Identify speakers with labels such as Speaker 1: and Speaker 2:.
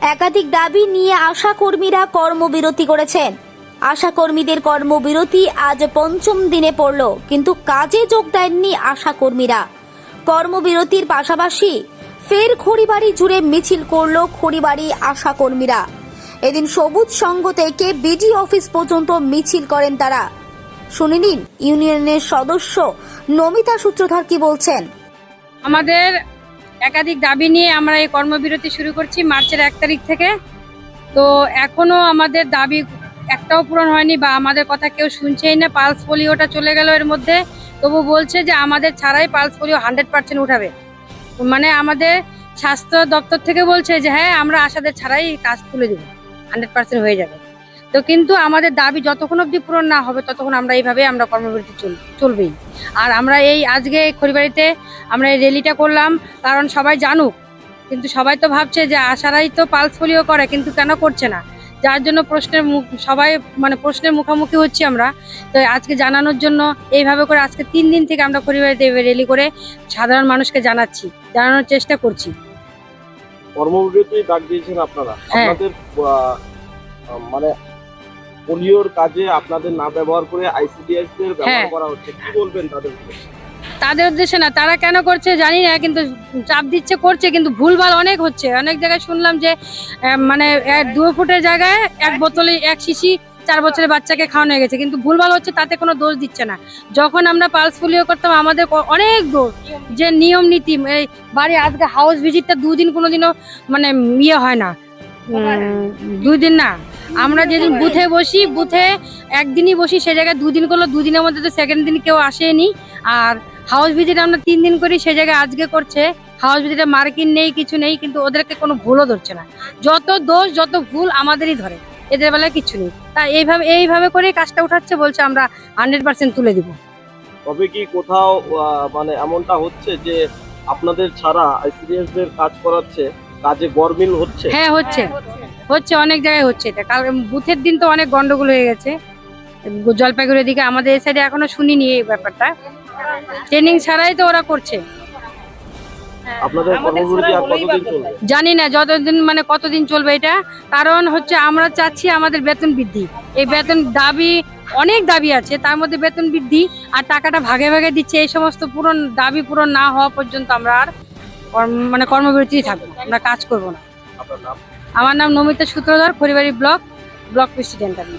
Speaker 1: একাধিক দাবি নিয়ে আশা কর্মীরা কর্মবিরতি করেছেন। আশা কর্মীদের কর্মবিরতি আজ পঞ্চম দিনে পড়ল, কিন্তু কাজে যোগ দেননি আশা কর্মীরা কর্মবিরতির পাশাপাশি ফের খড়িবাড়ি জুড়ে মিছিল করল খড়িবাড়ি আশা কর্মীরা এদিন সবুজ সংঘ থেকে বিডি অফিস পর্যন্ত মিছিল করেন তারা। শুনে নিন, ইউনিয়নের সদস্য নমিতা সূত্রধর কি বলছেন?
Speaker 2: আমাদের একাধিক দাবি নিয়ে আমরা এই কর্মবিরতি শুরু করছি মার্চের এক তারিখ থেকে। তো এখনও আমাদের দাবি একটাও পূরণ হয়নি বা আমাদের কথা কেউ শুনছেই না, পালস পোলিওটা চলে গেল এর মধ্যে। তবু বলছে যে আমাদের ছাড়াই পালস পোলিও হান্ড্রেড পার্সেন্ট উঠাবে। মানে আমাদের স্বাস্থ্য দপ্তর থেকে বলছে যে হ্যাঁ আমরা আশাদের ছাড়াই কাজ তুলে দেবো। হান্ড্রেড পার্সেন্ট হয়ে যাবে। তো কিন্তু আমাদের দাবি যতক্ষণ অবধি পূরণ না হবে ততক্ষণ আমরা এইভাবে আমরা কর্মবিরতি চল- চলবেই। আর আমরা এই আজকে খড়িবাড়িতে আমরা এই র্যালিটা করলাম কারণ সবাই জানুক। কিন্তু সবাই তো ভাবছে যে আশারাই তো পালস পোলিও করে কিন্তু কেন করছে না? যার জন্য প্রশ্নের মুখ সবাই মানে প্রশ্নের মুখোমুখি হচ্ছি আমরা। তো আজকে জানানোর জন্য এইভাবে করে আজকে তিন দিন থেকে আমরা খড়িবাড়িতে র্যালি করে সাধারণ মানুষকে জানাচ্ছি জানানোর চেষ্টা করছি।
Speaker 3: কর্মবিরতি ডাক দিয়েছেন আপনারা।
Speaker 2: হ্যাঁ।
Speaker 3: আপনাদের মানে পোলিওর কাজে আপনাদের না ব্যবহার করে আইসিডিএস ব্যবহার
Speaker 2: হ্যাঁ।
Speaker 3: করা হচ্ছে। কি বলবেন তাদের?
Speaker 2: তাদের উদ্দেশ্যে না তারা কেন করছে জানি না কিন্তু চাপ দিচ্ছে করছে কিন্তু ভুলভাল অনেক হচ্ছে। অনেক জায়গায় শুনলাম যে মানে দু ফুটের জায়গায় এক বোতলে এক শিশি চার বছরের বাচ্চাকে খাওয়ানো হয়ে গেছে। কিন্তু ভুলভাল হচ্ছে তাতে কোনো দোষ দিচ্ছে না। যখন আমরা পালস পোলিও করতাম আমাদের অনেক দোষ। যে নিয়ম নীতি এই বাড়ি আজকে হাউস ভিজিটটা দুদিন কোনোদিনও মানে ইয়ে হয় না। দুই দিন না। আমরা যেদিন বুথে বসি বুথে একদিনই বসি সে জায়গায় দুদিন করল দুদিনের মধ্যে তো সেকেন্ড দিন কেউ আসেনি। আর হাউস ভিজিট আমরা তিন দিন করি সে জায়গায় আজকে করছে। হাউস ভিজিটে মার্কিন নেই কিছু নেই কিন্তু ওদেরকে কোনো ভুলও ধরছে না। যত দোষ যত ভুল আমাদেরই ধরে। এদের বেলায় কিছু নেই। তা এইভাবে এইভাবে করে কাজটা উঠাচ্ছে বলছে আমরা হান্ড্রেড পার্সেন্ট তুলে দিব।
Speaker 3: তবে কি কোথাও মানে এমনটা হচ্ছে যে আপনাদের ছাড়া আইসিডিএস কাজ করাচ্ছে কাজে গরমিল হচ্ছে।
Speaker 2: হ্যাঁ হচ্ছে। হচ্ছে অনেক জায়গায় হচ্ছে এটা। কারণ বুথের দিন তো অনেক গন্ডগোল হয়ে গেছে। জলপাইগুড়ির দিকে আমাদের এই সাইডে এখনও শুনিনি এই ব্যাপারটা। ট্রেনিং ছাড়াই তো ওরা করছে। জানি না যতদিন মানে কতদিন চলবে এটা। কারণ হচ্ছে আমরা চাচ্ছি আমাদের বেতন বৃদ্ধি। এই বেতন দাবি অনেক দাবি আছে তার মধ্যে বেতন বৃদ্ধি আর টাকাটা ভাগে ভাগে দিচ্ছে। এই সমস্ত পূরণ দাবি পূরণ না হওয়া পর্যন্ত আমরা আর কর্ম- মানে কর্মবিরতি থাকব আমরা কাজ করব না। আমার নাম Namita Sutradhar Kharibari block block president আমি।